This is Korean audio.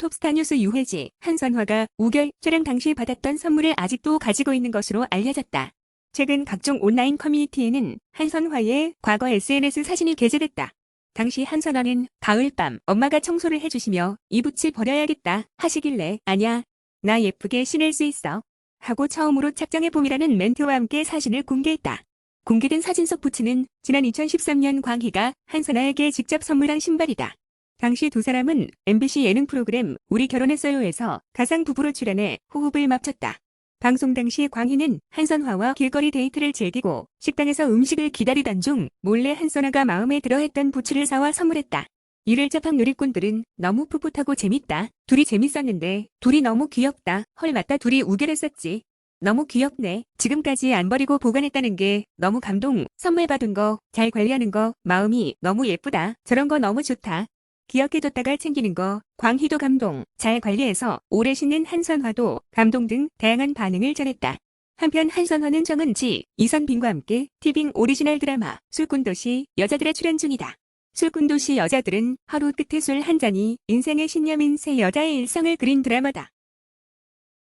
톱스타 뉴스 유해지, 한선화가 우결 촬영 당시 받았던 선물을 아직도 가지고 있는 것으로 알려졌다. 최근 각종 온라인 커뮤니티에는 한선화의 과거 SNS 사진이 게재됐다. 당시 한선화는 가을밤 엄마가 청소를 해주시며 이붓을 버려야겠다 하시길래 아냐 나 예쁘게 신을 수 있어 하고 처음으로 착장해봄이라는 멘트와 함께 사진을 공개했다. 공개된 사진 속 부츠는 지난 2013년 광희가 한선아에게 직접 선물한 신발이다. 당시 두 사람은 MBC 예능 프로그램 우리 결혼했어요에서 가상 부부로 출연해 호흡을 맞췄다. 방송 당시 광희는 한선화와 길거리 데이트를 즐기고 식당에서 음식을 기다리던 중 몰래 한선화가 마음에 들어 했던 부츠를 사와 선물했다. 이를 접한 누리꾼들은 너무 풋풋하고 재밌다. 둘이 재밌었는데 둘이 너무 귀엽다. 헐 맞다 둘이 우결했었지. 너무 귀엽네. 지금까지 안 버리고 보관했다는 게 너무 감동. 선물 받은 거, 잘 관리하는 거, 마음이 너무 예쁘다. 저런 거 너무 좋다. 기억해뒀다가 챙기는 거, 광희도 감동. 잘 관리해서 오래 신는 한선화도 감동 등 다양한 반응을 전했다. 한편 한선화는 정은지, 이선빈과 함께 티빙 오리지널 드라마 술꾼도시 여자들의 출연 중이다. 술꾼도시 여자들은 하루 끝에 술 한 잔이 인생의 신념인 세 여자의 일상을 그린 드라마다.